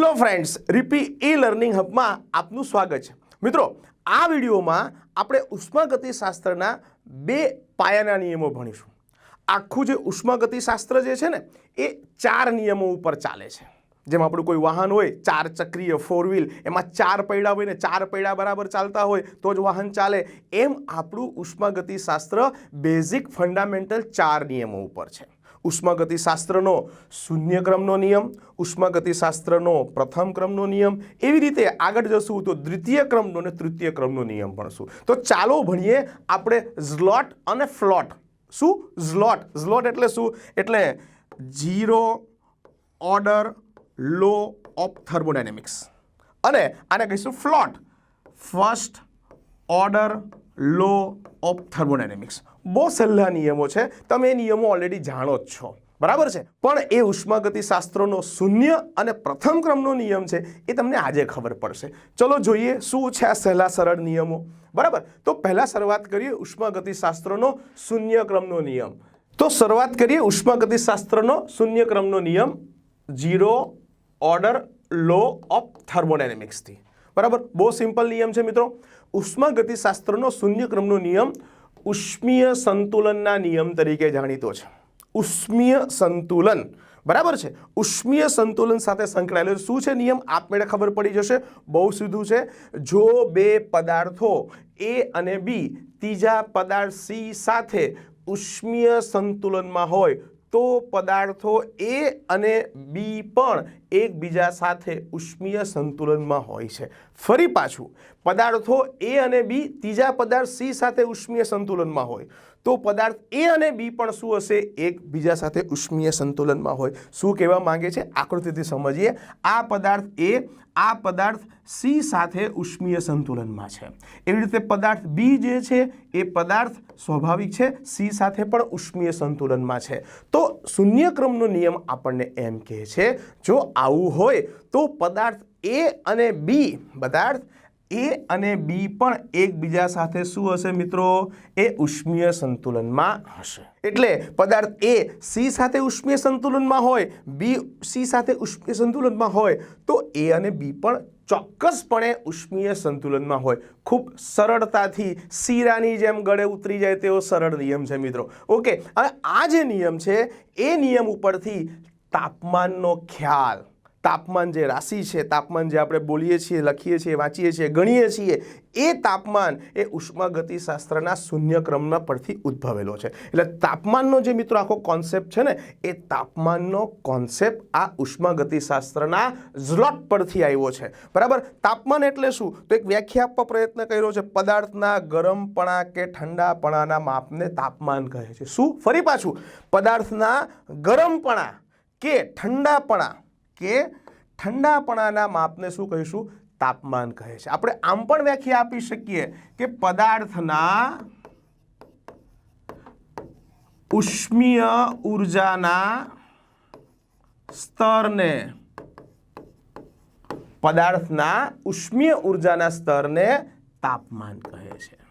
Hello friends, રીપી e learning હબમાં આપનું સ્વાગત છે. મિત્રો, આ વિડીયોમાં આપણે ઉષ્માગતિશાસ્ત્રના બે પાયાના નિયમો ભણીશું. આખું જે ઉષ્માગતિશાસ્ત્ર જે છે ને, એ ચાર નિયમો ઉપર ચાલે છે. જેમ આપણું કોઈ વાહન હોય, ચાર ચક્રીય ફોર વ્હીલ એમાં ચાર પૈડા હોય ને ચાર પૈડા બરાબર ચાલતા હોય, તો જ વાહન ચાલે. એમ આપણું ઉષ્માગતિશાસ્ત્ર બેઝિક ફંડામેન્ટલ ચાર નિયમો ઉપર છે. ઉષ્માગતિશાસ્ત્રનો શૂન્ય ક્રમનો નિયમ, ઉષ્માગતિશાસ્ત્રનો પ્રથમ ક્રમનો નિયમ. એવી રીતે આગળ જશું તો દ્વિતીય ક્રમનો અને તૃતીય ક્રમનો નિયમ ભણશું તો ચાલો ભણીએ આપણે ઝ્લોટ અને ફ્લોટ. શું? ઝ્લોટ. ઝ્લોટ એટલે શું? એટલે zero, order, law of thermodynamics. અને આને કહીશું float. First order, law of thermodynamics. બહુ સહેલા નિયમો છે. તમે એ નિયમો ઓલરેડી જાણો જ છો. બરાબર છે? પણ એ ઉષ્માગતિશાસ્ત્રોનો શૂન્ય અને પ્રથમ ક્રમનો નિયમ છે એ તમને આજે ખબર પડશે. ચલો જોઈએ શું છે આ સહેલા સરળ નિયમો. બરાબર? તો પહેલાં શરૂઆત કરીએ ઉષ્માગતિશાસ્ત્રનો શૂન્ય ક્રમનો નિયમ. તો શરૂઆત કરીએ ઉષ્માગતિશાસ્ત્રનો શૂન્ય ક્રમનો નિયમ. ઝીરો ઓર્ડર લો ઓફ થર્મોડાયનેમિક્સથી બરાબર? બહુ સિમ્પલ નિયમ છે મિત્રો. ઉષ્માગતિશાસ્ત્રનો શૂન્યક્રમનો નિયમ ઉષ્મીય સંતુલનના નિયમ તરીકે જાણીતો છે. ઉષ્મીય સંતુલન. બરાબર છે? ઉષ્મીય સંતુલન સાથે સંકળાયેલો શું છે નિયમ? આપમેળે ખબર પડી જશે. બહુ સીધું છે. જો બે પદાર્થો એ અને બી ત્રીજા પદાર્થ સી સાથે ઉષ્મીય સંતુલનમાં હોય તો પદાર્થો એ અને બી પણ એકબીજા સાથે ઉષ્મીય સંતુલનમાં હોય છે. ફરી પાછું, પદાર્થો એ અને બી ત્રીજા પદાર્થ સી સાથે ઉષ્મીય સંતુલનમાં હોય. તો પદાર્થ એ અને બી પણ શું હશે? એકબીજા સાથે ઉષ્મીય સંતુલનમાં હોય. શું કહેવા માંગે છે? આકૃતિથી સમજીએ. આ પદાર્થ એ, આ પદાર્થ સી સાથે ઉષ્મીય સંતુલનમાં છે. એવી રીતે પદાર્થ બી જે છે, એ પદાર્થ સ્વાભાવિક છે, સી સાથે પણ ઉષ્મીય સંતુલનમાં છે. તો શૂન્ય ક્રમનો નિયમ આપણને એમ કહે છે, જો આવું હોય તો પદાર્થ એ અને બી, પદાર્થ એ અને બી પણ એકબીજા સાથે શું હશે મિત્રો? એ ઉષ્મીય સંતુલનમાં હશે. એટલે પદાર્થ એ સી સાથે ઉષ્મીય સંતુલનમાં હોય, બી સી સાથે ઉષ્મીય સંતુલનમાં હોય, તો એ અને બી પણ ચોક્કસપણે ઉષ્મીય સંતુલનમાં હોય. ખૂબ સરળતાથી શીરાની જેમ ગળે ઉતરી જાય તેવો સરળ નિયમ છે મિત્રો. ઓકે, અને આ જે નિયમ છે, એ નિયમ ઉપરથી તાપમાનનો ખ્યાલ તાપમાન જે રાશિ છે, તાપમાન જે આપણે બોલીએ છીએ, લખીએ છીએ, વાંચીએ છીએ, ગણીએ છીએ, એ તાપમાન એ ઉષ્માગતિશાસ્ત્રના શૂન્ય ક્રમના પરથી ઉદ્ભવેલો છે. એટલે તાપમાનનો જે મિત્રો આખો કોન્સેપ્ટ છે ને, એ તાપમાનનો કોન્સેપ્ટ આ ઉષ્માગતિશાસ્ત્રના ઝ્લોટ પરથી આવ્યો છે. બરાબર? તાપમાન એટલે શું? તો એક વ્યાખ્યા આપવા પ્રયત્ન કર્યો છે. પદાર્થના ગરમપણા કે ઠંડાપણાના માપને તાપમાન કહે છે. શું? ફરી પાછું. પદાર્થના ગરમપણા કે ઠંડાપણા કે ઠંડાપણાના માપને શું કહીશું? તાપમાન કહે છે. આપણે આમ પણ વ્યાખ્યા આપી શકીએ કે પદાર્થના ઉષ્મીય ઉર્જાના સ્તરને, પદાર્થના ઉષ્મીય ઉર્જાના સ્તરને તાપમાન કહે છે.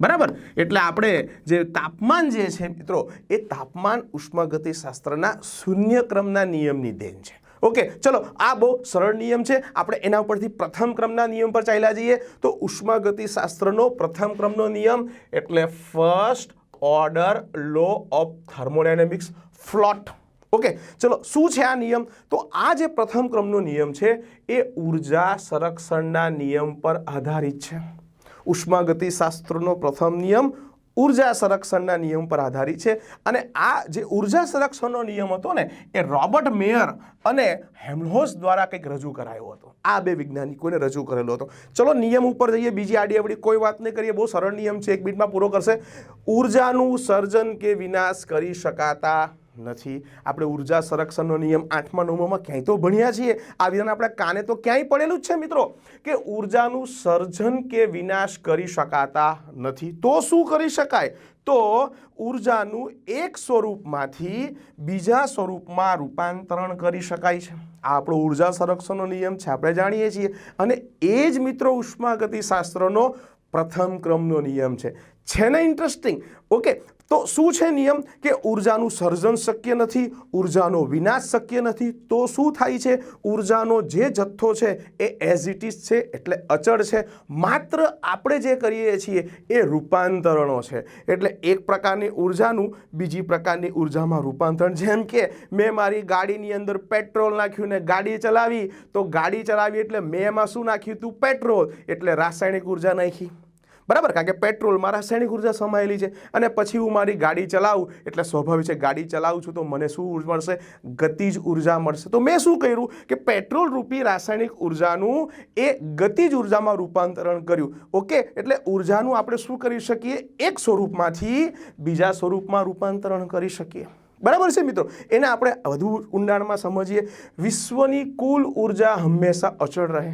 બરાબર? એટલે આપણે જે તાપમાન જે છે, મિત્રો, એ તાપમાન ઉષ્માગતિશાસ્ત્રના શૂન્ય ક્રમના નિયમની દેન છે. ઓકે, ચલો, આ બહુ સરળ નિયમ છે. આપણે એના ઉપરથી પ્રથમ ક્રમના નિયમ પર ચાલ્યા જઈએ. તો ઉષ્માગતિશાસ્ત્રનો પ્રથમ ક્રમનો નિયમ એટલે first order law of thermodynamics float. Okay, ચલો, શું છે આ નિયમ? તો આ જે પ્રથમ ક્રમનો નિયમ છે, એ ઊર્જા સંરક્ષણના નિયમ પર આધારિત છે. ઉષ્માગતિશાસ્ત્રનો પ્રથમ નિયમ ઊર્જા સંરક્ષણના નિયમ પર આધારિત છે. અને આ જે ઊર્જા સંરક્ષણનો નિયમ હતો ને, એ રોબર્ટ મેયર અને હેમલોસ દ્વારા કંઈક રજૂ કરાયો હતો. આ બે વૈજ્ઞાનિકોને રજૂ કરેલો હતો. ચલો નિયમ ઉપર જઈએ, બીજી આડી અવડી કોઈ વાત નહીં કરીએ, બહુ સરળ નિયમ છે, એક મિનિટમાં પૂરો કરશે. ઉર્જાનું સર્જન કે વિનાશ કરી શકાતા નથી. આપણે ઊર્જા સંરક્ષણનો નિયમ આઠમા નવમામાં ક્યાંય તો ભણ્યા છીએ. આ વિધાન આપણા કાને તો ક્યાંય પડેલું જ છે મિત્રો. કે ઉર્જાનું સર્જન કે વિનાશ કરી શકાતા નથી. તો શું કરી શકાય? તો ઉર્જાનું એક સ્વરૂપમાંથી બીજા સ્વરૂપમાં રૂપાંતરણ કરી શકાય છે. આ આપણો ઊર્જા સંરક્ષણનો નિયમ છે, આપણે જાણીએ છીએ. અને એ જ મિત્રો ઉષ્માગતિશાસ્ત્રનો પ્રથમ ક્રમનો નિયમ છે. છે ને ઇન્ટરેસ્ટિંગ ઓકે તો શું છે નિયમ? કે ઉર્જાનું સર્જન શક્ય નથી, ઉર્જાનો વિનાશ શક્ય નથી. તો શું થાય છે? ઉર્જાનો જે જથ્થો છે એ એઝ ઇટ ઇઝ છે, એટલે અચળ છે. માત્ર આપણે જે કરીએ છીએ એ રૂપાંતરણો છે. એટલે એક પ્રકારની ઉર્જાનું બીજી પ્રકારની ઉર્જામાં રૂપાંતરણ. જેમ કે મેં મારી ગાડીની અંદર પેટ્રોલ નાખ્યું ને ગાડી ચલાવી, તો ગાડી ચલાવી એટલે મેં એમાં શું નાખ્યું હતું પેટ્રોલ એટલે રાસાયણિક ઊર્જા નાખી. બરાબર? કારણ કે પેટ્રોલમાં રાસાયણિક ઊર્જા સમાયેલી છે અને પછી હું મારી ગાડી ચલાવું, એટલે સ્વાભાવિક છે ગાડી ચલાવું છું તો મને શું મળશે? ગતિજ ઊર્જા મળશે. તો મેં શું કર્યું કે પેટ્રોલ રૂપી રાસાયણિક ઉર્જાનું એ ગતિજ ઉર્જામાં રૂપાંતરણ કર્યું. ઓકે? એટલે ઉર્જાનું આપણે શું કરી શકીએ? એક સ્વરૂપમાંથી બીજા સ્વરૂપમાં રૂપાંતરણ કરી શકીએ. બરાબર છે મિત્રો? એને આપણે વધુ ઊંડાણમાં સમજીએ. વિશ્વની કુલ ઊર્જા હંમેશા અચળ રહે.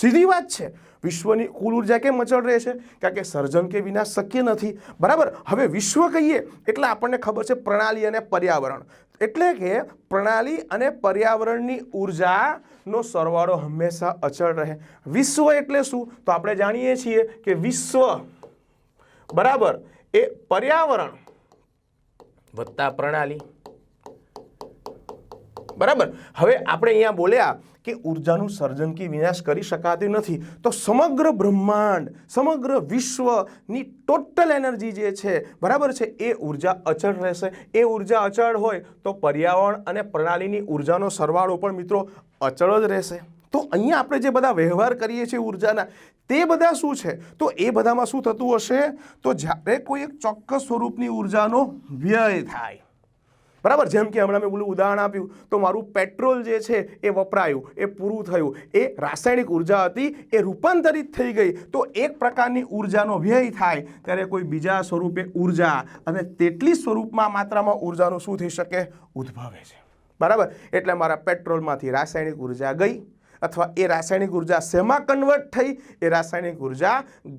સીધી વાત છે. વિશ્વની કુલ ઊર્જા કેમ અચળ રહે છે? કારણ કે સર્જન કે વિનાશ શક્ય નથી. બરાબર? હવે વિશ્વ કહીએ એટલે આપણને ખબર છે પ્રણાલી અને પર્યાવરણ. એટલે કે પ્રણાલી અને પર્યાવરણની ઉર્જાનો સરવાળો હંમેશા અચળ રહે. વિશ્વ એટલે શું? તો આપણે જાણીએ છીએ કે વિશ્વ બરાબર? એ પર્યાવરણ વત્તા પ્રણાલી બરાબર? હવે આપણે અહીંયા બોલ્યા કે ઉર્જાનું સર્જન કે વિનાશ કરી શકાતું નથી. તો સમગ્ર બ્રહ્માંડ, સમગ્ર વિશ્વની ટોટલ એનર્જી જે છે, બરાબર છે, એ ઊર્જા અચળ રહેશે. એ ઊર્જા અચળ હોય તો પર્યાવરણ અને પ્રણાલીની ઉર્જાનો સરવાળો પણ મિત્રો અચળ જ રહેશે. તો અહીંયા આપણે જે બધા વ્યવહાર કરીએ છીએ ઉર્જાના, તે બધા શું છે? તો એ બધામાં શું થતું હશે? તો જ્યારે કોઈ એક ચોક્કસ સ્વરૂપની ઉર્જાનો વ્યય થાય બરાબર? જેમ કે હમણાં મેં પેલું ઉદાહરણ આપ્યું, તો મારું પેટ્રોલ જે છે એ વપરાયું, એ પૂરું થયું. એ રાસાયણિક ઊર્જા હતી, એ રૂપાંતરિત થઈ ગઈ. તો એક પ્રકારની ઉર્જાનો વ્યય થાય, ત્યારે કોઈ બીજા સ્વરૂપે ઊર્જા અને તેટલી સ્વરૂપમાં માત્રામાં ઉર્જાનું શું થઈ શકે? ઉદ્ભવે છે. બરાબર? એટલે મારા પેટ્રોલમાંથી રાસાયણિક ઊર્જા ગઈ અથવા એ રાસાયણિક ઊર્જા શેમાં કન્વર્ટ થઈ? એ રાસાયણિક ઊર્જા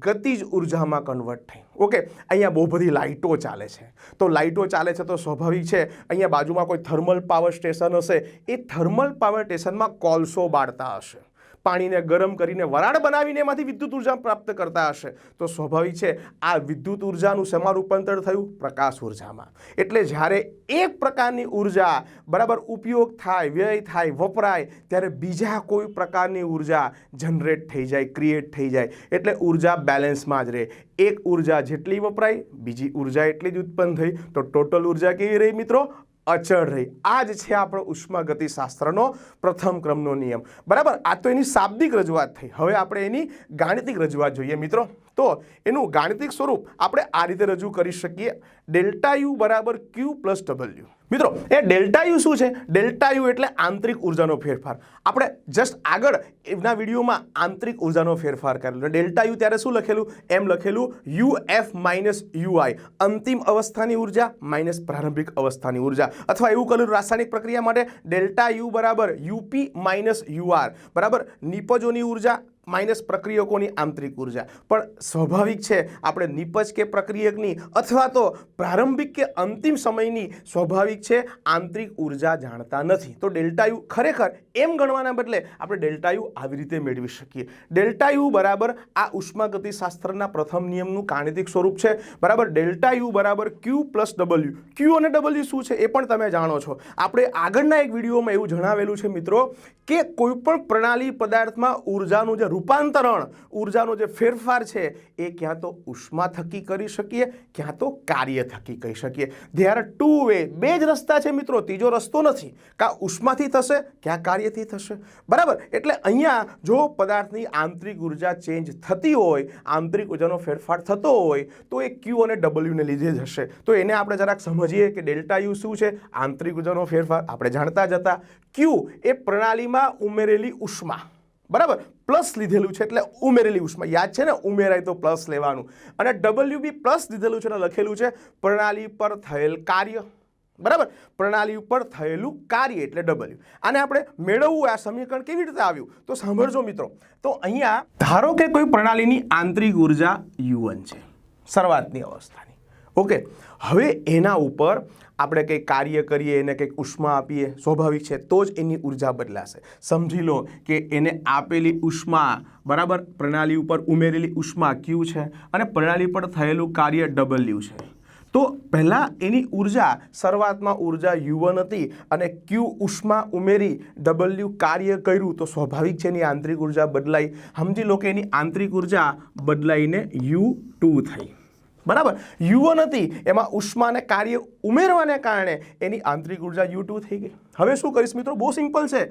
ગતિજ ઉર્જામાં કન્વર્ટ થઈ. ઓકે અહીંયા બહુ બધી લાઇટો ચાલે છે. તો લાઇટો ચાલે છે તો સ્વાભાવિક છે, અહીંયા બાજુમાં કોઈ થર્મલ પાવર સ્ટેશન હશે. એ થર્મલ પાવર સ્ટેશનમાં કોલસો બાળતા હશે. પાણીને ગરમ કરીને વરાળ બનાવીને એમાંથી વિદ્યુત ઊર્જા પ્રાપ્ત કરતા હશે. તો સ્વાભાવિક છે, આ વિદ્યુત ઉર્જાનું શેમાં રૂપાંતર થયું પ્રકાશ ઉર્જામાં. એટલે જ્યારે એક પ્રકારની ઊર્જા બરાબર ઉપયોગ થાય, વ્યય થાય, વપરાય, ત્યારે બીજા કોઈ પ્રકારની ઊર્જા જનરેટ થઈ જાય ક્રિએટ થઈ જાય. એટલે ઊર્જા બેલેન્સમાં જ રહે. એક ઊર્જા જેટલી વપરાય, બીજી ઊર્જા એટલી જ ઉત્પન્ન થઈ. તો ટોટલ ઊર્જા કેવી રહી મિત્રો? અચળ રહી. આ જ છે આપણો ઉષ્માગતિશાસ્ત્રનો પ્રથમ ક્રમનો નિયમ. બરાબર? આ તો એની શાબ્દિક રજૂઆત થઈ. હવે આપણે એની ગાણિતિક રજૂઆત જોઈએ. મિત્રો તો એનું ગાણિતિક સ્વરૂપ આપણે આ રીતે રજૂ કરી શકીએ. ડેલ્ટા યુ બરાબર ક્યુ પ્લસ ડબલ્યુ. મિત્રો, એ ડેલ્ટા યુ શું છે? ડેલ્ટા યુ એટલે આંતરિક ઉર્જાનો ફેરફાર. આપણે જસ્ટ આગળ એના વિડીયોમાં આંતરિક ઉર્જાનો ફેરફાર કરેલો. ડેલ્ટા યુ ત્યારે શું લખેલું? એમ લખેલું યુ એફ માઇનસ યુઆઈ, અંતિમ અવસ્થાની ઊર્જા માઇનસ પ્રારંભિક અવસ્થાની ઊર્જા. અથવા એવું કરેલું રાસાયણિક પ્રક્રિયા માટે ડેલ્ટા યુ બરાબર યુપી માઇનસ યુઆર, બરાબર? નિપજોની ઊર્જા માઇનસ પ્રક્રિયકોની આંતરિક ઊર્જા. પણ સ્વાભાવિક છે, આપણે નિપજ કે પ્રક્રિયકની અથવા તો પ્રારંભિક કે અંતિમ સમયની સ્વાભાવિક છે, આંતરિક ઊર્જા જાણતા નથી. તો ડેલ્ટા યુ ખરેખર એમ ગણવાના બદલે આપણે ડેલ્ટા યુ આવી રીતે મેળવી શકીએ. ડેલ્ટા યુ બરાબર આ ઉષ્માગતિશાસ્ત્રના પ્રથમ નિયમનું ગાણિતિક સ્વરૂપ છે. બરાબર, ડેલ્ટા યુ બરાબર ક્યુ પ્લસ ડબલ્યુ. ક્યુ અને ડબલ્યુ શું છે એ પણ તમે જાણો છો. આપણે આગળના એક વિડીયોમાં એવું જણાવેલું છે મિત્રો કે કોઈપણ પ્રણાલી પદાર્થમાં ઉર્જાનું જે રૂપાંતરણ. ઉર્જાનો જે ફેરફાર છે એ ક્યાં તો ઉષ્મા થકી કરી શકીએ, ક્યાં તો કાર્ય થકી કહી શકીએ. ધે આર ટુ વે બે જ રસ્તા છે મિત્રો, ત્રીજો રસ્તો નથી. કાં ઉષ્માથી થશે, ક્યાં કાર્યથી થશે. બરાબર? એટલે અહીંયા જો પદાર્થની આંતરિક ઊર્જા ચેન્જ થતી હોય, આંતરિક ઉર્જાનો ફેરફાર થતો હોય, તો એ ક્યુ અને ડબલ્યુને લીધે જ હશે. તો એને આપણે જરાક સમજીએ કે ડેલ્ટા યુ શું છે? આંતરિક ઉર્જાનો ફેરફાર. આપણે જાણતા જ હતા. ક્યુ એ પ્રણાલીમાં ઉમેરેલી ઉષ્મા. બરાબર? પ્લસ લીધેલું છે એટલે ઉમેરેલી ઉષ્મા. યાદ છે ને? ઉમેરાય તો પ્લસ લેવાનું. અને ડબલ્યુ બી પ્લસ લીધેલું છે અને લખેલું છે પ્રણાલી પર થયેલ કાર્ય. બરાબર? પ્રણાલી ઉપર થયેલું કાર્ય એટલે ડબલ્યુ આને આપણે મેળવવું આ સમીકરણ કેવી રીતે આવ્યું? તો સાંભળજો મિત્રો. તો અહીંયા ધારો કે કોઈ પ્રણાલીની આંતરિક ઊર્જા યુવન છે. શરૂઆતની અવસ્થાની. ઓકે. હવે એના ઉપર આપણે કંઈક કાર્ય કરીએ, એને કંઈક ઉષ્મા આપીએ, સ્વાભાવિક છે, તો જ એની ઊર્જા બદલાશે. સમજી લો કે એને આપેલી ઉષ્મા, બરાબર? પ્રણાલી ઉપર ઉમેરેલી ઉષ્મા ક્યુ છે? અને પ્રણાલી પર થયેલું કાર્ય ડબલ્યુ છે. તો પહેલાં એની ઊર્જા, શરૂઆતમાં ઊર્જા યુવન હતી અને ક્યુ ઉષ્મા ઉમેરી ડબલ્યુ કાર્ય કર્યું, તો સ્વાભાવિક છે એની આંતરિક ઊર્જા બદલાઈ. સમજી લો કે એની આંતરિક ઊર્જા બદલાઈને યુ ટુ થઈ. બરાબર? યુવન હતી, એમાં ઉષ્માને કાર્ય ઉમેરવાને કારણે એની આંતરિક ઊર્જા યુ ટુ થઈ ગઈ. હવે શું કરીશ મિત્રો? બહુ સિમ્પલ છે.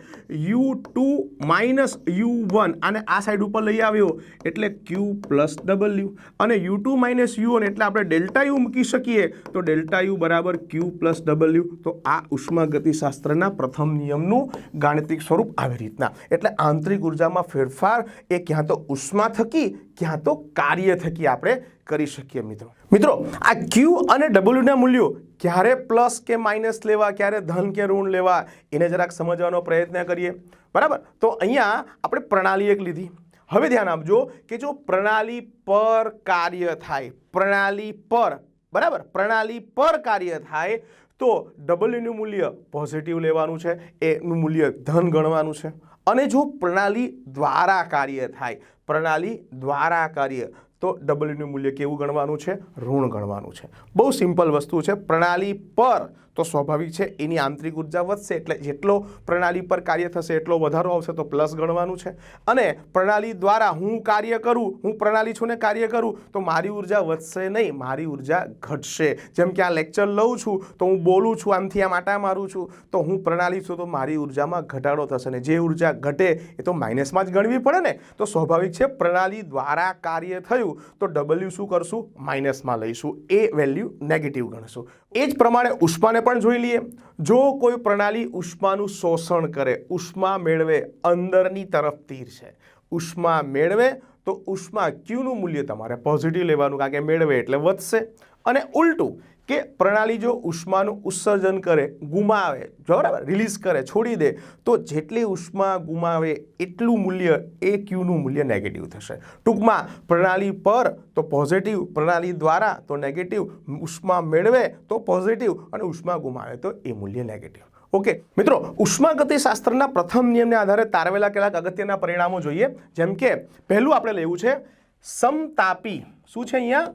U two minus U one, આને આ સાઈડ ઉપર લઈ આવ્યો, એટલે ક્યુ પ્લસ ડબલ્યુ. અને U two minus U one, એટલે આપણે ડેલ્ટા યુ મૂકી શકીએ, તો ડેલ્ટા યુ બરાબર ક્યુ પ્લસ ડબલ્યુ. તો આ ઉષ્માગતિશાસ્ત્રના પ્રથમ નિયમનું ગાણિતિક સ્વરૂપ આવી રીતના. એટલે આંતરિક ઉર્જામાં ફેરફાર એ ક્યાં તો ઉષ્મા થકી, ક્યાં તો કાર્ય થકી આપણે કરી શકીએ મિત્રો. મિત્રો, આ ક્યુ અને ડબલ્યુના મૂલ્યો ક્યારે પ્લસ કે માઇનસ લેવા, ક્યારે ધન કે ઋણ લેવા, એને જરાક સમજવાનો પ્રયત્ન કરીએ. બરાબર? તો અહીંયા આપણે પ્રણાલી એક લીધી. હવે ધ્યાન આપજો કે જો પ્રણાલી પર કાર્ય થાય, પ્રણાલી પર, બરાબર? પ્રણાલી પર કાર્ય થાય, તો ડબલ્યુનું મૂલ્ય પોઝિટિવ લેવાનું છે એનું મૂલ્ય ધન ગણવાનું છે. અને જો પ્રણાલી દ્વારા કાર્ય થાય, પ્રણાલી દ્વારા કાર્ય તો ડબલ્યુનું મૂલ્ય કેવું ગણવાનું છે? ઋણ ગણવાનું છે. બહુ સિમ્પલ વસ્તુ છે. પ્રણાલી પર તો સ્વાભાવિક છે, એની આંતરિક ઊર્જા વધશે એટલે જેટલો પ્રણાલી પર કાર્ય થશે એટલો વધારો આવશે, તો પ્લસ ગણવાનું છે. અને પ્રણાલી દ્વારા હું કાર્ય કરું, હું પ્રણાલી છું ને કાર્ય કરું, તો મારી ઊર્જા વધશે નહીં, મારી ઊર્જા ઘટશે. જેમ કે આ લેક્ચર લઉં છું, તો હું બોલું છું, આમથી આમ આટા મારું છું, તો હું પ્રણાલી છું, તો મારી ઉર્જામાં ઘટાડો થશે ને જે ઊર્જા ઘટે એ તો માઇનસમાં જ ગણવી પડે ને. તો સ્વાભાવિક છે, પ્રણાલી દ્વારા કાર્ય થયું, તો ડબલ્યુ શું કરશું? માઇનસમાં લઈશું. એ વેલ્યુ નેગેટિવ ગણશું. એ જ પ્રમાણે ઉષ્માને પણ જોઈ લઈએ. જો કોઈ પ્રણાલી ઉષ્માનું શોષણ કરે, ઉષ્મા મેળવે અંદરની તરફ તીર છે. ઉષ્મા મેળવે તો ઉષ્મા ક્યુનું મૂલ્ય તમારે પોઝિટિવ લેવાનું, કારણ કે મેળવે એટલે વધશે. અને ઉલટું કે પ્રણાલી જો ઉષ્માનું ઉત્સર્જન કરે, ગુમાવે, બરાબર રિલીઝ કરે, છોડી દે, તો જેટલી ઉષ્મા ગુમાવે એટલું મૂલ્ય એ ક્યુનું મૂલ્ય નેગેટિવ થશે. ટૂંકમાં, પ્રણાલી પર તો પોઝિટિવ પ્રણાલી દ્વારા તો નેગેટિવ ઉષ્મા મેળવે તો પોઝિટિવ અને ઉષ્મા ગુમાવે તો એ મૂલ્ય નેગેટિવ ઓકે મિત્રો, ઉષ્માગતિશાસ્ત્રના પ્રથમ નિયમને આધારે તારવેલા કેટલાક અગત્યના પરિણામો જોઈએ. જેમ કે, પહેલું આપણે લેવું છે, સમતાપી. શું છે અહીંયા?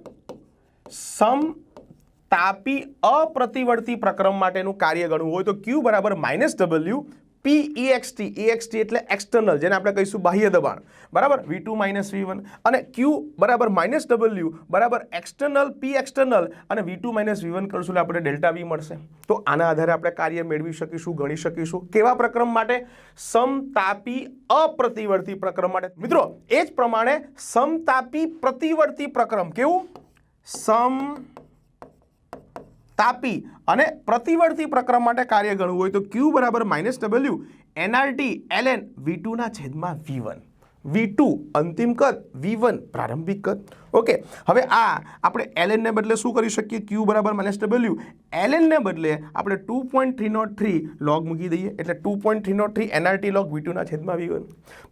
સમ તાપી અપ્રતિવર્તી પ્રક્રમ માટેનું કાર્ય ગણવું હોય તો ક્યુ બરાબર માઇનસ ડબલ્યુ પી ઈએક્સટી ઈએક્સટી એટલે એક્સટર્નલ જેને આપણે કહીશું બાહ્ય દબાણ. બરાબર? V two minus V one અને ક્યુ બરાબર માઇનસ ડબલ્યુ બરાબર એક્સટર્નલ પી એક્સટર્નલ અને V two minus V one કરશું એટલે આપણે ડેલ્ટા વી મળશે. તો આના આધારે આપણે કાર્ય મેળવી શકીશું, ગણી શકીશું. કેવા પ્રક્રમ માટે? સમતાપી અપ્રતિવર્તી પ્રક્રમ માટે. મિત્રો, એ જ પ્રમાણે સમતાપી પ્રતિવર્તી પ્રક્રમ કેવું? સમ તાપી અને પ્રતિવર્તી પ્રક્રમ માટે કાર્ય ગણવું હોય તો ક્યુ બરાબર minus W NRT LN V ટુના છેદમાં વી વન વી ટુ અંતિમ કદ વી વન પ્રારંભિક કદ. ઓકે હવે આ આપણે એલએનને બદલે શું કરી શકીએ? ક્યુ બરાબર માઇનસ ડબલ્યુ એલએનને બદલે આપણે two point three not three log મૂકી દઈએ. એટલે two point three not three NRT log V ટુના છેદમાં વી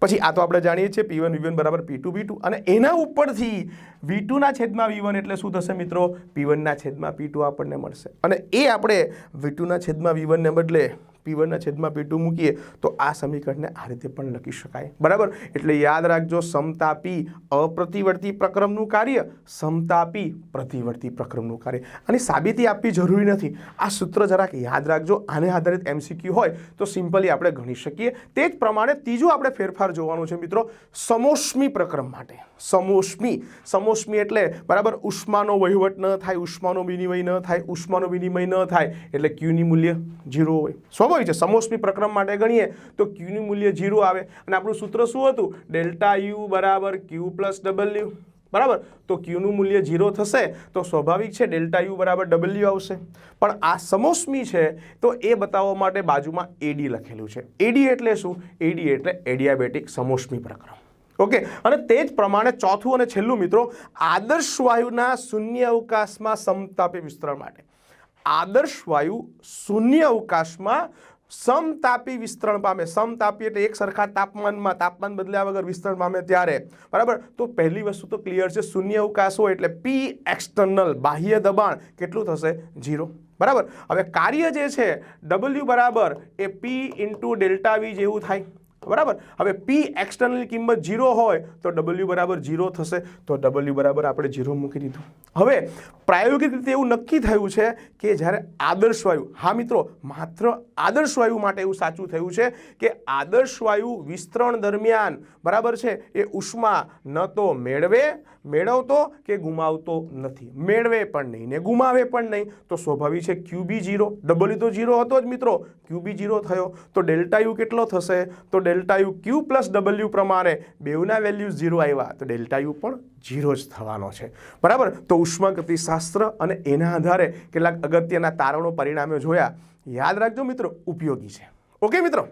પછી આ તો આપણે જાણીએ છીએ પી વન વી બરાબર પી ટુ વી ટુ અને એના ઉપરથી વી ટુના છેદમાં વી એટલે શું થશે મિત્રો? પી વનના છેદમાં પી ટુ આપણને મળશે. અને એ આપણે વી ટુના છેદમાં વી વનને બદલે પી વનના છેદમાં પી ટુ મૂકીએ, તો આ સમીકરણને આ રીતે પણ લખી શકાય. બરાબર? એટલે યાદ રાખજો, સમતાપી અપ્રતિવર્તી પ્રક્રમનું કાર્ય, સમતાપી પ્રતિવર્તી પ્રક્રમનું કાર્ય. આની સાબિતી આપવી જરૂરી નથી. આ સૂત્ર જરાક યાદ રાખજો, આને આધારિત એમસીક્યુ હોય, તો સિમ્પલી આપણે ગણી શકીએ. તે જ પ્રમાણે ત્રીજું આપણે ફેરફાર જોવાનું છે મિત્રો, સમોષ્મી પ્રક્રમ માટે. સમોષ્મી. સમોષ્મી એટલે, બરાબર, ઉષ્માનો વહીવટ ન થાય, ઉષ્માનો વિનિમય ન થાય, ઉષ્માનો વિનિમય ન થાય, એટલે ક્યુની મૂલ્ય ઝીરો હોય. સ્વાભાવિક છે સમોષ્મી પ્રક્રમ માટે ગણીએ તો ક્યુનું મૂલ્ય ઝીરો આવે. અને આપણું સૂત્ર શું હતું? ડેલ્ટા યુ બરાબર ક્યુ પ્લસ ડબલ્યુ બરાબર? તો ક્યુનું મૂલ્ય ઝીરો થશે, તો સ્વાભાવિક છે ડેલ્ટા યુ બરાબર ડબલ્યુ આવશે. પણ આ સમોષ્મી છે, તો એ બતાવવા માટે બાજુમાં એડી લખેલું છે. એડી એટલે શું? એડી એટલે એડિયાબેટિક સમોષ્મી પ્રક્રમ. ઓકે? અને તે જ પ્રમાણે ચોથું અને છેલ્લું મિત્રો, આદર્શ વાયુના શૂન્ય અવકાશમાં સમતાપી વિસ્તરણ માટે. આદર્શ વાયુ શૂન્ય અવકાશમાં સમતાપી વિસ્તરણ પામે. સમતાપી એટલે એક સરખા તાપમાનમાં, તાપમાન બદલ્યા વગર વિસ્તરણ પામે ત્યારે. બરાબર? તો પહેલી વસ્તુ તો ક્લિયર છે, શૂન્ય અવકાશ હોય એટલે પી એક્સટર્નલ બાહ્ય દબાણ કેટલું થશે? જીરો બરાબર? હવે કાર્ય જે છે ડબલ્યુ બરાબર એ પી ઇન્ટુ ડેલ્ટા વી જેવું થાય. બરાબર. હવે પી એક્સટર્નલની કિંમત જીરો હોય તો ડબલ્યુ બરાબર ઝીરો થશે. તો ડબલ્યુ બરાબર આપણે જીરો મૂકી દીધું. હવે પ્રાયોગિક રીતે એવું નક્કી થયું છે કે જ્યારે આદર્શ વાયુ, હા મિત્રો, માત્ર આદર્શ વાયુ માટે એવું સાચું થયું છે કે આદર્શ વાયુ વિસ્તરણ દરમિયાન બરાબર છે એ ઉષ્મા ન તો મેળવે મેળવતો કે ગુમાવતો નથી? મેળવે પણ નહીં ને ગુમાવે પણ નહીં. તો સ્વાભાવિક છે ક્યુબી જીરો ડબલ્યુ તો જીરો હતો જ મિત્રો. ક્યુબી જીરો થયો. તો ડેલ્ટા યુ કેટલો થશે? તો delta U Q plus W પ્રમાણે બેઉના વેલ્યુ ઝીરો આવ્યા. તો ડેલ્ટા યુ પણ જીરો જ થવાનો છે. બરાબર? તો ઉષ્માગતિશાસ્ત્ર અને એના આધારે કેટલાક અગત્યના તારણો પરિણામે જોયા. યાદ રાખજો મિત્રો, ઉપયોગી છે. ઓકે મિત્રો?